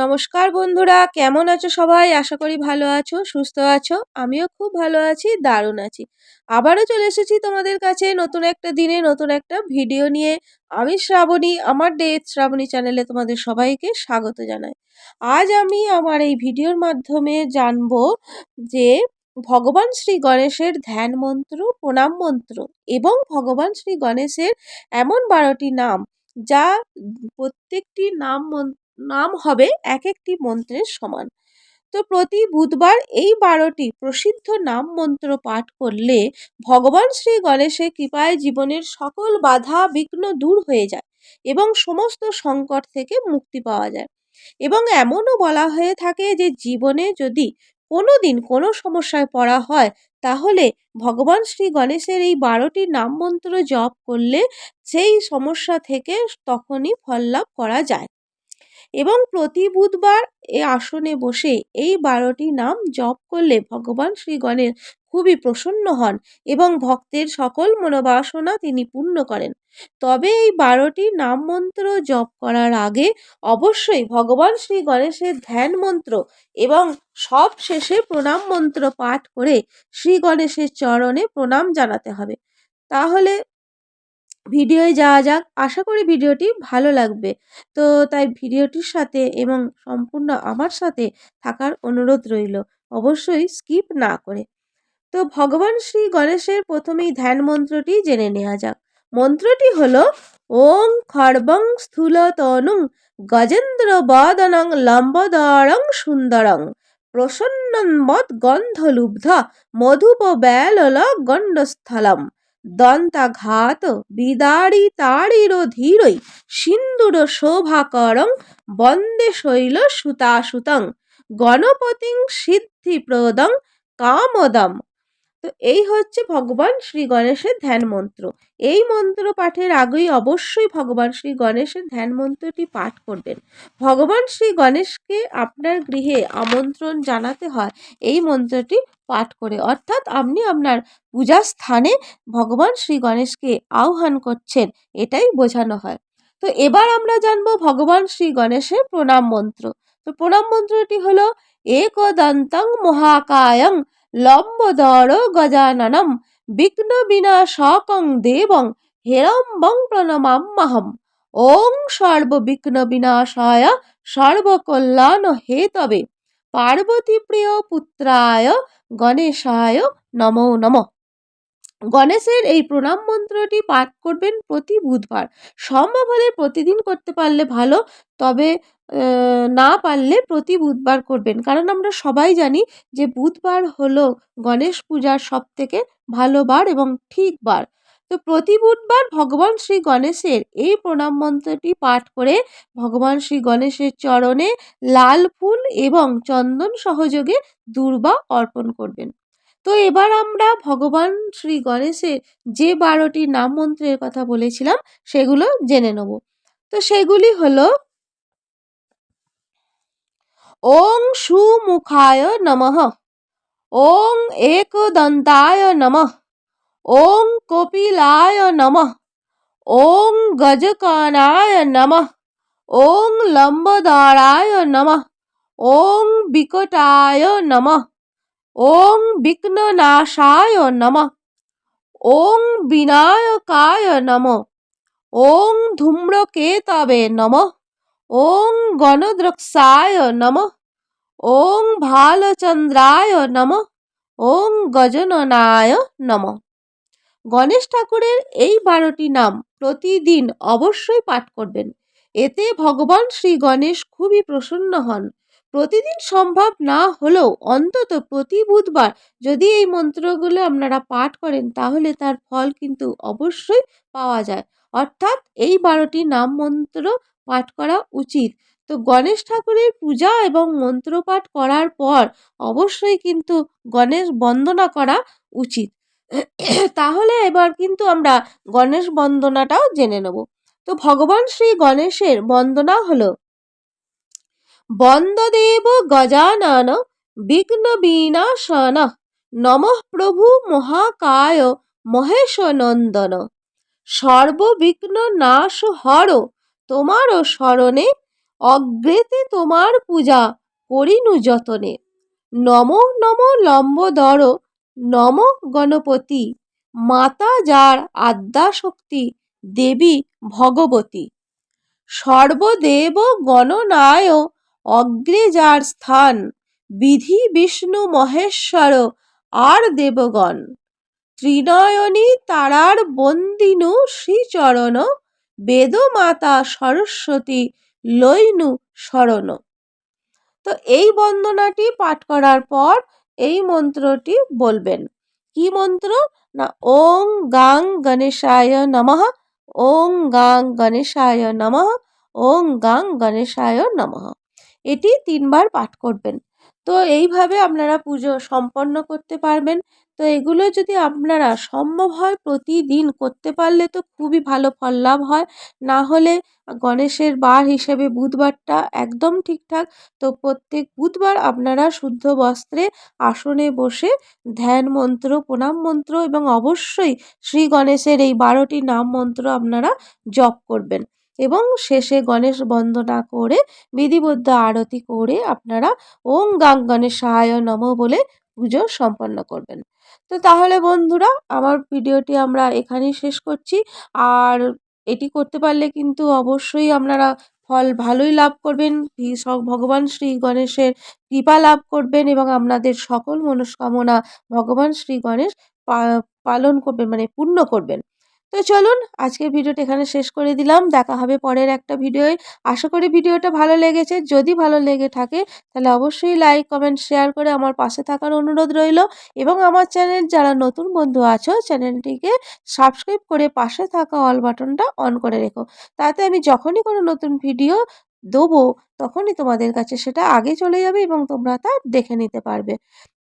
নমস্কার বন্ধুরা, কেমন আছো সবাই? আশা করি ভালো আছো, সুস্থ আছো। আমিও খুব ভালো আছি, দারুণ আছি। আবারও চলে এসেছি তোমাদের কাছে নতুন একটা দিনে, নতুন একটা ভিডিও নিয়ে। আমি শ্রাবণী, আমার ডে শ্রাবণী চ্যানেলে তোমাদের সবাইকে স্বাগত জানাই। আজ আমি আমার এই ভিডিওর মাধ্যমে জানব যে ভগবান শ্রী গণেশের ধ্যান মন্ত্র, প্রণাম মন্ত্র এবং ভগবান শ্রী গণেশের এমন বারোটি নাম, যা প্রত্যেকটি নাম নাম হবে এক একটি মন্ত্রের সমান। তো প্রতি বুধবার এই বারোটি প্রসিদ্ধ নাম মন্ত্র পাঠ করলে ভগবান শ্রী গণেশের কৃপায় জীবনের সকল বাধা বিঘ্ন দূর হয়ে যায় এবং সমস্ত সংকট থেকে মুক্তি পাওয়া যায়। এবং এমনও বলা হয়ে থাকে যে জীবনে যদি কোনো দিন কোনো সমস্যায় পড়া হয়, তাহলে ভগবান শ্রী গণেশের এই বারোটি নাম মন্ত্র জপ করলে সেই সমস্যা থেকে তখনই ফল লাভ করা যায়। এবং প্রতি বুধবার এ আসনে বসে এই বারোটি নাম জপ করলে ভগবান শ্রী গণেশ খুবই প্রসন্ন হন এবং ভক্তের সকল মনোবাসনা তিনি পূর্ণ করেন। তবে এই বারোটি নাম মন্ত্র জপ করার আগে অবশ্যই ভগবান শ্রী গণেশের ধ্যান মন্ত্র এবং সব শেষে প্রণাম মন্ত্র পাঠ করে শ্রী গণেশের চরণে প্রণাম জানাতে হবে। তাহলে ভিডিওয়ে যাওয়া যাক। আশা করি ভিডিওটি ভালো লাগবে। তো তাই ভিডিওটির সাথে এবং সম্পূর্ণ আমার সাথে থাকার অনুরোধ রইল। অবশ্যই স্কিপ না করে। তো ভগবান শ্রী গণেশের প্রথমেই ধ্যান মন্ত্রটি জেনে নেওয়া যাক। মন্ত্রটি হল, ওং খড়বং স্থূলতনুং গজেন্দ্র বদনং লম্বদরং সুন্দরং প্রসন্নমদ গন্ধলুব্ধ মধুপ ব্যালল গণ্ডস্থলম। দন্তাঘাত বিদারিতাড়ির ধীরই সিন্দুর শোভাকরং বন্দে শৈল সুতাসুতং। গণপতিং সিদ্ধিপ্রদং কামদম। তো এই হচ্ছে ভগবান শ্রী গণেশের ধ্যান মন্ত্র। এই মন্ত্র পাঠের আগেই অবশ্যই ভগবান শ্রী গণেশের ধ্যান মন্ত্রটি পাঠ করবেন। ভগবান শ্রী গণেশকে আপনার গৃহে আমন্ত্রণ জানাতে হয়, এই মন্ত্রটি পাঠ করে। অর্থাৎ আপনি আপনার পূজা স্থানে ভগবান শ্রী গণেশকে আহ্বান করছেন, এটাই বোঝানো হয়। তো এবার আমরা জানব ভগবান শ্রী গণেশের প্রণাম মন্ত্র। তো প্রণাম মন্ত্রটি হলো, একদন্তং মহাকায়ং লম্বদর গজাননম বিঘ্ন বিনাশকং দেবং হেরম্বং প্রণমাম্যহম ওং সর্ববিঘ্ন বিনাশায় সর্বকল্যাণ হে তবে। পার্বতী প্রিয় পুত্রায় গণেশায় নমো নম। গণেশের এই প্রণাম মন্ত্রটি পাঠ করবেন প্রতি বুধবার। সম্ভব হলে প্রতিদিন করতে পারলে ভালো, তবে না পারলে প্রতি বুধবার করবেন। কারণ আমরা সবাই জানি যে বুধবার হলো গণেশ পূজার সব থেকে ভালো বার এবং ঠিক বার। তো প্রতি বুধবার ভগবান শ্রী গণেশের এই প্রণাম মন্ত্রটি পাঠ করে ভগবান শ্রী গণেশের চরণে লাল ফুল এবং চন্দন সহযোগে দুর্বা অর্পণ করবেন। তো এবার আমরা ভগবান শ্রী গণেশের যে বারোটি নাম মন্ত্রের কথা বলেছিলাম, সেগুলো জেনে নেব। তো সেগুলি হলো, ওং সুমুখায় নমঃ, ওং একদন্তায় নমঃ, ওং কপিলায় নমঃ, ওং গজকনায় নমঃ, ওং লম্বদারায় নমঃ, ওং বিকটায় নমঃ। ওং বিঘ্ননাশায় নমঃ ওং বিনায়কায় নম ওং ধূম্রকেতবে নম ওং গণদ্রক্ষায় নম ওং ভালচন্দ্রায় নম ওং গজননায় নম গণেশ ঠাকুরের এই বারোটি নাম প্রতিদিন অবশ্যই পাঠ করবেন। এতে ভগবান শ্রী গণেশ খুবই প্রসন্ন হন। প্রতিদিন সম্ভব না হলেও অন্তত প্রতি বুধবার যদি এই মন্ত্রগুলো আপনারা পাঠ করেন, তাহলে তার ফল কিন্তু অবশ্যই পাওয়া যায়। অর্থাৎ এই বারোটি নাম মন্ত্র পাঠ করা উচিত। তো গণেশ ঠাকুরের পূজা এবং মন্ত্রপাঠ করার পর অবশ্যই কিন্তু গণেশ বন্দনা করা উচিত। তাহলে এবার কিন্তু আমরা গণেশ বন্দনাটাও জেনে নেব। তো ভগবান শ্রী গণেশের বন্দনা হলো বন্দদেব গজানন বিঘ্ন বিনাশন নমঃ প্রভু মহাকায় মহেশ নন্দন সর্ববিঘ্ন নাশ হর তোমারও স্মরণে অগ্রেতে তোমার পূজা করিনু যতনে। নম নম লম্বদর, নম গণপতি, মাতা যার আদ্যাশক্তি দেবী ভগবতী। সর্বদেব গণনায় অগ্রে যার স্থান, বিধি বিষ্ণু মহেশ্বর আর দেবগণ। ত্রিনয়নী তারার বন্দিনু শ্রীচরণ, বেদমাতা সরস্বতী লইনু শরণ। তো এই বন্দনাটি পাঠ করার পর এই মন্ত্রটি বলবেন। কি মন্ত্র? না, ওং গাং গণেশায় নমঃ, ওং গাং গণেশায় নমঃ, ওং গাং গণেশায় নমঃ। এটি তিনবার পাঠ করবেন। তো এইভাবে আপনারা পুজো সম্পন্ন করতে পারবেন। তো এগুলো যদি আপনারা সম্ভব হয় প্রতিদিন করতে পারলে তো খুবই ভালো ফল লাভ হয়। না হলে গণেশের বার হিসেবে বুধবারটা একদম ঠিকঠাক। তো প্রত্যেক বুধবার আপনারা শুদ্ধ বস্ত্রে আসনে বসে ধ্যান মন্ত্র, প্রণাম মন্ত্র এবং অবশ্যই শ্রী গণেশের এই বারোটি নাম মন্ত্র আপনারা জপ করবেন। এবং শেষে গণেশ বন্দনা করে বিধিবদ্ধ আরতি করে আপনারা ওং গাং গণেশায় নম বলে পুজো সম্পন্ন করবেন। তো তাহলে বন্ধুরা, আমার ভিডিওটি আমরা এখানেই শেষ করছি। আর এটি করতে পারলে কিন্তু অবশ্যই আপনারা ফল ভালোই লাভ করবেন। ভগবান শ্রী গণেশের কৃপা লাভ করবেন এবং আপনাদের সকল মনস্কামনা ভগবান শ্রী গণেশ পালন করবেন মানে পূর্ণ করবেন। তো চলুন আজকের ভিডিওটা এখানে শেষ করে দিলাম। দেখা হবে পরের একটা ভিডিওয়। আশা করি ভিডিওটা ভালো লেগেছে। যদি ভালো লেগে থাকে, তাহলে অবশ্যই লাইক কমেন্ট শেয়ার করে আমার পাশে থাকার অনুরোধ রইল এবং আমার চ্যানেল যারা নতুন বন্ধু আছো, চ্যানেলটিকে সাবস্ক্রাইব করে পাশে থাকা অল বাটনটা অন করে রেখো। তাতে আমি যখনই কোনো নতুন ভিডিও দেবো, তখনই তোমাদের কাছে সেটা আগে চলে যাবে এবং তোমরা তা দেখে নিতে পারবে।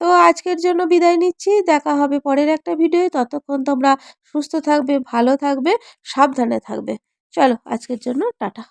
তো আজকের জন্য বিদায় নিচ্ছি, দেখা হবে পরের একটা ভিডিও ততক্ষণ তোমরা সুস্থ থাকবে, ভালো থাকবে, সাবধানে থাকবে। চলো, আজকের জন্য টাটা।